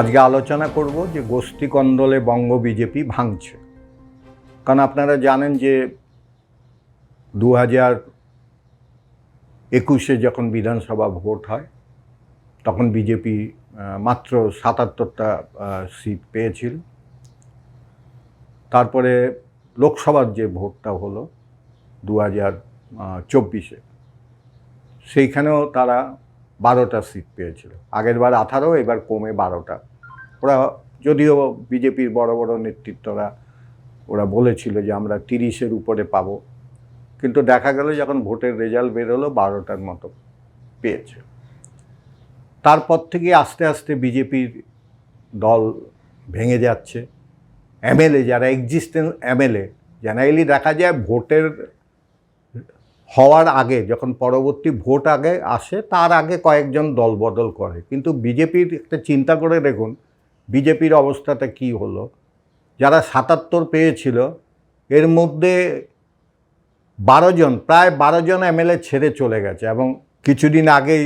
আজকে আলোচনা করব যে গোষ্ঠী কন্দলে বঙ্গ বিজেপি ভাঙছে। কারণ আপনারা জানেন যে দু হাজার একুশে যখন বিধানসভা ভোট হয়, তখন বিজেপি মাত্র সাতাত্তরটা সিট পেয়েছিল। তারপরে লোকসভার যে ভোটটা হলো দু হাজার চব্বিশে, সেইখানেও তারা বারোটা সিট পেয়েছিল। আগের বার আঠারো, এবার কমে বারোটা। ওরা যদিও বিজেপির বড় বড় নেতৃত্বরা ওরা বলেছিল যে আমরা তিরিশের উপরে পাবো। কিন্তু দেখা গেল যখন ভোটের রেজাল্ট বেরোলো বারোটার মতো পেয়েছে। তারপর থেকে আস্তে আস্তে বিজেপির দল ভেঙে যাচ্ছে। এমএলএ যারা এক্সিস্টেন্স এমএলএ, জেনারেলি দেখা যায় ভোটের হওয়ার আগে, যখন পরবর্তী ভোট আগে আসে, তার আগে কয়েকজন দল বদল করে। কিন্তু বিজেপির একটা চিন্তা করে দেখুন বিজেপির অবস্থাটা কি হলো? যারা সাতাত্তর পেয়েছিল, এর মধ্যে বারো জন, প্রায় বারো জন এমএলএ ছেড়ে চলে গেছে এবং কিছুদিন আগেই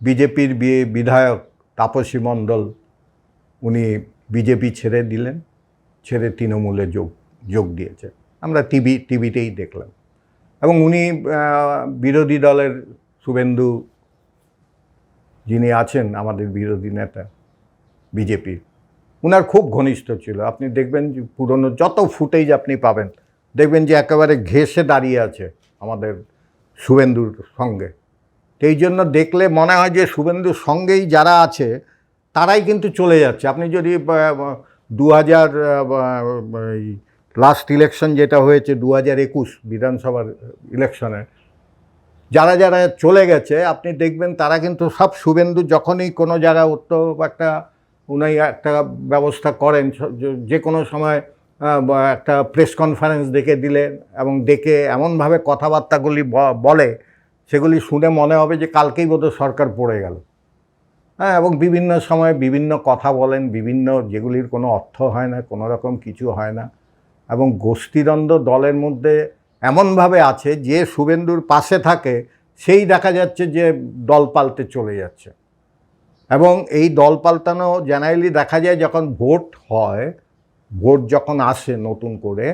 বিজেপির বিয়ে, বিধায়ক তাপসী মণ্ডল, উনি বিজেপি ছেড়ে দিলেন, ছেড়ে তৃণমূলে যোগ যোগ দিয়েছে। আমরা টিভি, টিভিতেই দেখলাম। এবং উনি বিরোধী দলের, শুভেন্দু যিনি আছেন, আমাদের বিরোধী নেতা বিজেপির উনার খুব ঘনিষ্ঠ ছিল। আপনি দেখবেন যে পুরনো যত ফুটেজ আপনি পাবেন, দেখবেন যে একেবারে ঘেসে দাঁড়িয়ে আছে আমাদের শুভেন্দুর সঙ্গে। এই জন্য দেখলে মনে হয় যে শুভেন্দুর সঙ্গেই যারা আছে, তারাই কিন্তু চলে যাচ্ছে। আপনি যদি দু হাজার লাস্ট ইলেকশন যেটা হয়েছে দু হাজার একুশ বিধানসভার ইলেকশনে যারা যারা চলে গেছে, আপনি দেখবেন তারা কিন্তু সব শুভেন্দু যখনই কোনো জায়গায় উঠতো একটা উনি একটা ব্যবস্থা করেন যে কোনো সময় একটা প্রেস কনফারেন্স ডেকে দিলেন এবং ডেকে এমনভাবে কথাবার্তাগুলি বলে, সেগুলি শুনে মনে হবে যে কালকেই বোধহয় সরকার পড়ে গেল। হ্যাঁ এবং বিভিন্ন সময় বিভিন্ন কথা বলেন, বিভিন্ন যেগুলির কোনো অর্থ হয় না, কোনো রকম কিছু হয় না, এবং গোষ্ঠীদ্বন্দ্ব দলের মধ্যে এমনভাবে আছে যে শুভেন্দুর পাশে থাকে, সেই দেখা যাচ্ছে যে দল পাল্টে চলে যাচ্ছে। এবং এই দল পাল্টানো জেনারেলি দেখা যায় যখন ভোট হয়, ভোট যখন আসে নতুন করে,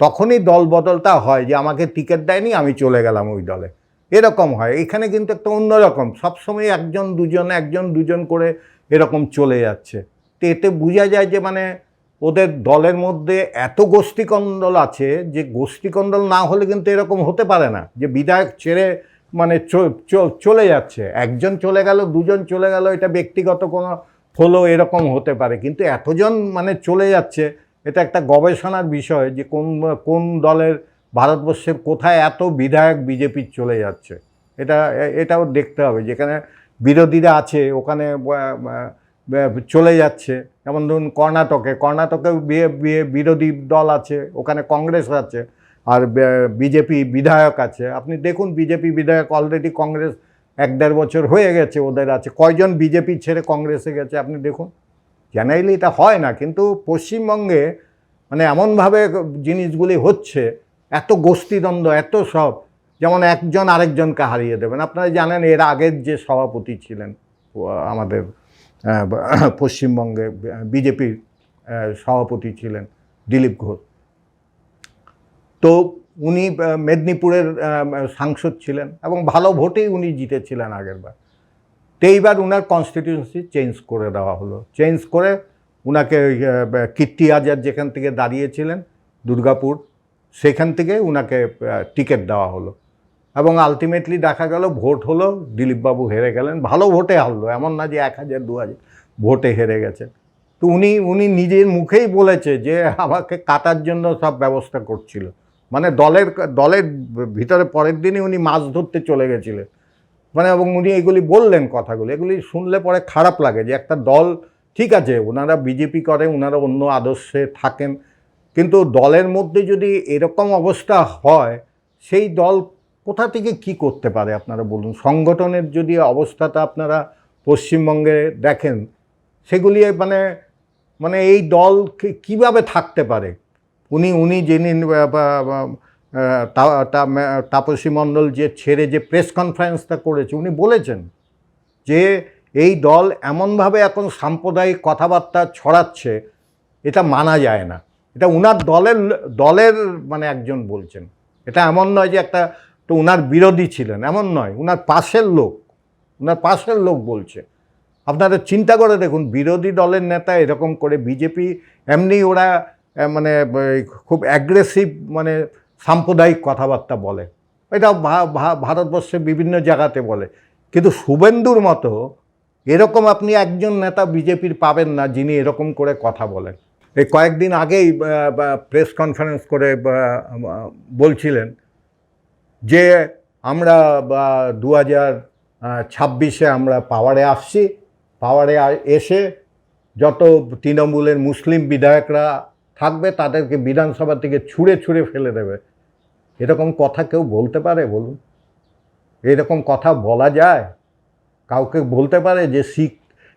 তখনই দল বদলটা হয় যে আমাকে টিকিট দেয়নি, আমি চলে গেলাম ওই দলে। এরকম হয়। এখানে কিন্তু একটা অন্যরকম সবসময় একজন, দুজন একজন, দুজন করে এরকম চলে যাচ্ছে। তো এতে বোঝা যায় যে মানে ওদের দলের মধ্যে এত গোষ্ঠীকন্দল আছে যে গোষ্ঠীকন্দল না হলে কিন্তু এরকম হতে পারে না। যে বিধায়ক ছেড়ে মানে চলে যাচ্ছে। একজন চলে গেল, দুজন চলে গেল, এটা ব্যক্তিগত কোনো হলো এরকম হতে পারে। কিন্তু এতজন মানে চলে যাচ্ছে, এটা একটা গবেষণার বিষয় যে কোন কোন দলের ভারতবর্ষের কোথায় এত বিধায়ক বিজেপির চলে যাচ্ছে। এটা, এটাও দেখতে হবে। যেখানে বিরোধীরা আছে, ওখানে চলে যাচ্ছে। যেমন ধরুন কর্ণাটকে কর্ণাটকে বিরোধী দল আছে, ওখানে কংগ্রেস আছে। আর বিজেপি বিধায়ক আছে। আপনি দেখুন, বিজেপি বিধায়ক অলরেডি কংগ্রেস এক দেড় বছর হয়ে গেছে ওদের আছে। কয়জন বিজেপি ছেড়ে কংগ্রেসে গেছে আপনি দেখুন। জেনারেলি এটা হয় না, কিন্তু পশ্চিমবঙ্গে মানে এমনভাবে জিনিসগুলি হচ্ছে, এত গোষ্ঠীদ্বন্দ্ব, এত সব, যেমন একজন আরেকজনকে হারিয়ে দেবেন। আপনারা জানেন, এর আগের যে সভাপতি ছিলেন আমাদের পশ্চিমবঙ্গে বিজেপির সভাপতি ছিলেন দিলীপ ঘোষ। তো উনি মেদিনীপুরের সাংসদ ছিলেন এবং ভালো ভোটেই উনি জিতেছিলেন আগেরবার। তো এইবার উনার কনস্টিটিউন্সি চেঞ্জ করে দেওয়া হলো। চেঞ্জ করে উনাকে কীর্তি আজাদ যেখান থেকে দাঁড়িয়েছিলেন, দুর্গাপুর, সেখান থেকে উনাকে টিকিট দেওয়া হলো। এবং আলটিমেটলি দেখা গেল ভোট হলো, দিলীপবাবু হেরে গেলেন। ভালো ভোটে হারলো, এমন না যে এক হাজার, দু হাজার ভোটে হেরে গেছে। তো উনি উনি নিজের মুখেই বলেছে যে আমাকে কাটার জন্য সব ব্যবস্থা করছিল। মানে দলের দলের ভিতরে পরের দিনই উনি মাছ ধরতে চলে গেছিলেন। মানে এবং উনি এগুলি বললেন কথাগুলি, এগুলি শুনলে পরে খারাপ লাগে যে একটা দল, ঠিক আছে ওনারা বিজেপি করে ওনারা অন্য আদর্শে থাকেন, কিন্তু দলের মধ্যে যদি এরকম অবস্থা হয়, সেই দল কোথা থেকে কি করতে পারে আপনারা বলুন? সংগঠনের যদি অবস্থাটা আপনারা পশ্চিমবঙ্গে দেখেন, সেগুলি মানে মানে এই দল কীভাবে থাকতে পারে? উনি উনি যিনি তাপসী মণ্ডল যে ছেড়ে যে প্রেস কনফারেন্সটা করেছে, উনি বলেছেন যে এই দল এমনভাবে এখন সাম্প্রদায়িক কথাবার্তা ছড়াচ্ছে, এটা মানা যায় না। এটা উনার দলের দলের মানে একজন বলছেন। এটা এমন নয় যে একটা, তো উনার বিরোধী ছিলেন, এমন নয়। উনার পাশের লোক, উনার পাশের লোক বলছে। আপনারা চিন্তা করে দেখুন, বিরোধী দলের নেতা এরকম করে, বিজেপি, এমনি ওরা মানে খুব অ্যাগ্রেসিভ মানে সাম্প্রদায়িক কথাবার্তা বলে। এটা ভারতবর্ষে বিভিন্ন জায়গাতে বলে। কিন্তু শুভেন্দুর মতো এরকম আপনি একজন নেতা বিজেপির পাবেন না যিনি এরকম করে কথা বলেন। এই কয়েকদিন আগেই প্রেস কনফারেন্স করে বলছিলেন যে আমরা দু হাজার ছাব্বিশে আমরা পাওয়ারে আসছি। পাওয়ারে এসে যত তৃণমূলের মুসলিম বিধায়করা থাকবে, তাদেরকে বিধানসভা থেকে ছুঁড়ে ছুঁড়ে ফেলে দেবে। এরকম কথা কেউ বলতে পারে, বলুন। এরকম কথা বলা যায়? কাউকে বলতে পারে যে শিখ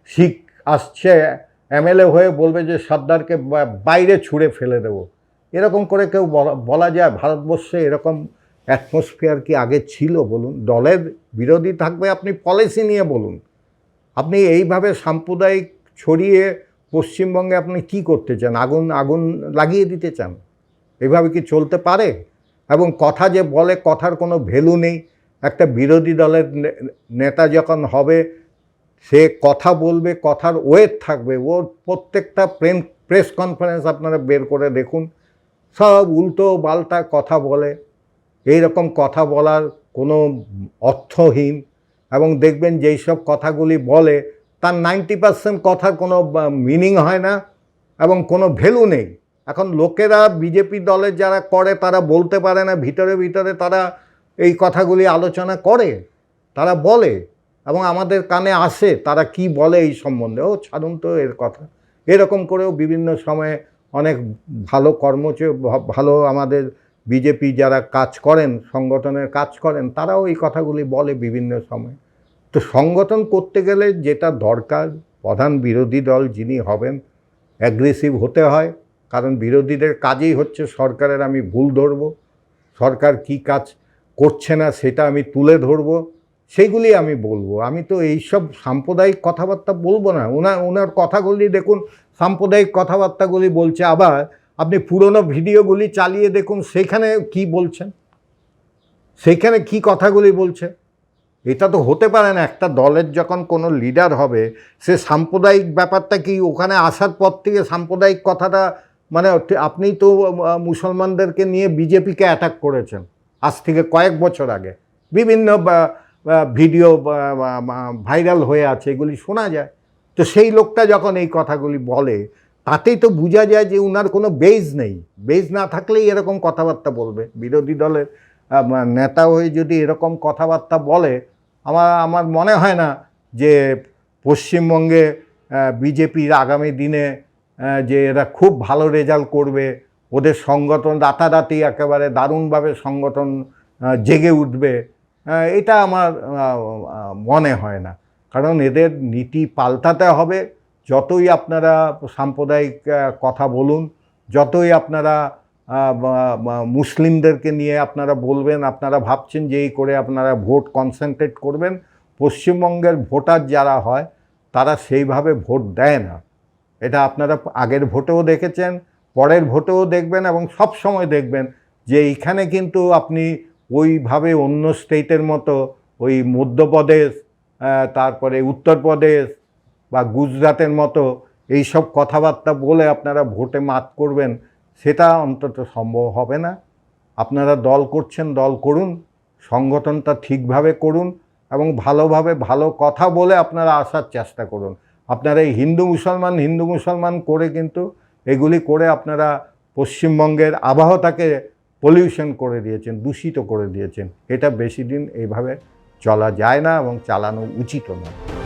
শিখ আসছে, এমএলএ হয়ে বলবে যে সর্দারকে বাইরে ছুঁড়ে ফেলে দেবো। এরকম করে কেউ বলা- যায়? ভারতবর্ষে এরকম অ্যাটমসফিয়ার কি আগে ছিল, বলুন? দলের বিরোধী থাকবে, আপনি পলিসি নিয়ে বলুন। আপনি এইভাবে সাম্প্রদায়িক ছড়িয়ে পশ্চিমবঙ্গে আপনি কি করতে চান? আগুন আগুন লাগিয়ে দিতে চান? এভাবে কি চলতে পারে? এবং কথা যে বলে, কথার কোনো ভ্যালু নেই। একটা বিরোধী দলের নেতা যখন হবে, সে কথা বলবে, কথার ওয়েট থাকবে। ওর প্রত্যেকটা প্রেম প্রেস কনফারেন্স আপনারা বের করে দেখুন। সব উল্টো পাল্টা কথা বলে। এই রকম কথা বলার কোনো অর্থহীন। এবং দেখবেন যেই সব কথাগুলি বলে তার নাইনটি পার্সেন্ট কথার কোনো মিনিং হয় না এবং কোনো ভ্যালু নেই। এখন লোকেরা বিজেপি দলের যারা করে, তারা বলতে পারে না, ভিতরে ভিতরে তারা এই কথাগুলি আলোচনা করে, তারা বলে এবং আমাদের কানে আসে তারা কি বলে এই সম্বন্ধে। ও, ছাড়ুন তো এর কথা। এরকম করেও বিভিন্ন সময়ে অনেক ভালো কর্মচ ভালো আমাদের বিজেপি যারা কাজ করেন, সংগঠনের কাজ করেন, তারাও এই কথাগুলি বলে বিভিন্ন সময়। তো সংগঠন করতে গেলে যেটা দরকার, প্রধান বিরোধী দল যিনি হবেন অ্যাগ্রেসিভ হতে হয়। কারণ বিরোধীদের কাজেই হচ্ছে সরকারের আমি ভুল ধরব। সরকার কি কাজ করছে না সেটা আমি তুলে ধরব। সেইগুলি আমি বলব। আমি তো এইসব সাম্প্রদায়িক কথাবার্তা বলব না। ওনার ওনার কথাগুলি দেখুন, সাম্প্রদায়িক কথাবার্তাগুলি বলছে। আবার আপনি পুরনো ভিডিওগুলি চালিয়ে দেখুন, সেখানে কি বলছেন? সেখানে কি কথাগুলি বলছে? এটা তো হতে পারে না, একটা দলের যখন কোনো লিডার হবে, সে সাম্প্রদায়িক ব্যাপারটা কি ওখানে আসার পর থেকে সাম্প্রদায়িক কথাটা মানে আপনি তো মুসলমানদেরকে নিয়ে বিজেপিকে অ্যাটাক করেছেন, আজ থেকে কয়েক বছর আগে। বিভিন্ন ভিডিও ভাইরাল হয়ে আছে, এগুলি শোনা যায়। তো সেই লোকটা যখন এই কথাগুলি বলে, তাতেই তো বোঝা যায় যে উনার কোনো বেজ নেই। বেজ না থাকলেই এরকম কথাবার্তা বলবে। বিরোধী দলের নেতা হয়ে যদি এরকম কথাবার্তা বলে আমার আমার মনে হয় না যে পশ্চিমবঙ্গে বিজেপির আগামী দিনে যে এরা খুব ভালো রেজাল্ট করবে, ওদের সংগঠন রাতারাতি একেবারে দারুণভাবে সংগঠন জেগে উঠবে এটা আমার মনে হয় না। কারণ এদের নীতি পাল্টাতে হবে। যতই আপনারা সাম্প্রদায়িক কথা বলুন, যতই আপনারা মুসলিমদেরকে নিয়ে আপনারা বলবেন, আপনারা ভাবছেন যে এই করে আপনারা ভোট কনসেন্ট্রেট করবেন। পশ্চিমবঙ্গের ভোটার যারা হয়, তারা সেইভাবে ভোট দেয় না। এটা আপনারা আগের ভোটেও দেখেছেন, পরের ভোটেও দেখবেন এবং সব সময় দেখবেন যে এইখানে কিন্তু আপনি ওইভাবে অন্য স্টেটের মতো ওই মধ্যপ্রদেশ তারপরে উত্তরপ্রদেশ বা গুজরাটের মতো এই সব কথাবার্তা বলে আপনারা ভোটে মাত করবেন। সেটা অন্তত সম্ভব হবে না। আপনারা দল করছেন, দল করুন, সংগঠনটা ঠিকভাবে করুন এবং ভালোভাবে ভালো কথা বলে আপনারা আসার চেষ্টা করুন। আপনারা এই হিন্দু মুসলমান হিন্দু মুসলমান করে কিন্তু এগুলি করে আপনারা পশ্চিমবঙ্গের আবহাওয়াটাকে পলিউশন করে দিয়েছেন, দূষিত করে দিয়েছেন। এটা বেশি দিন এইভাবে চলা যায় না এবং চালানো উচিতও না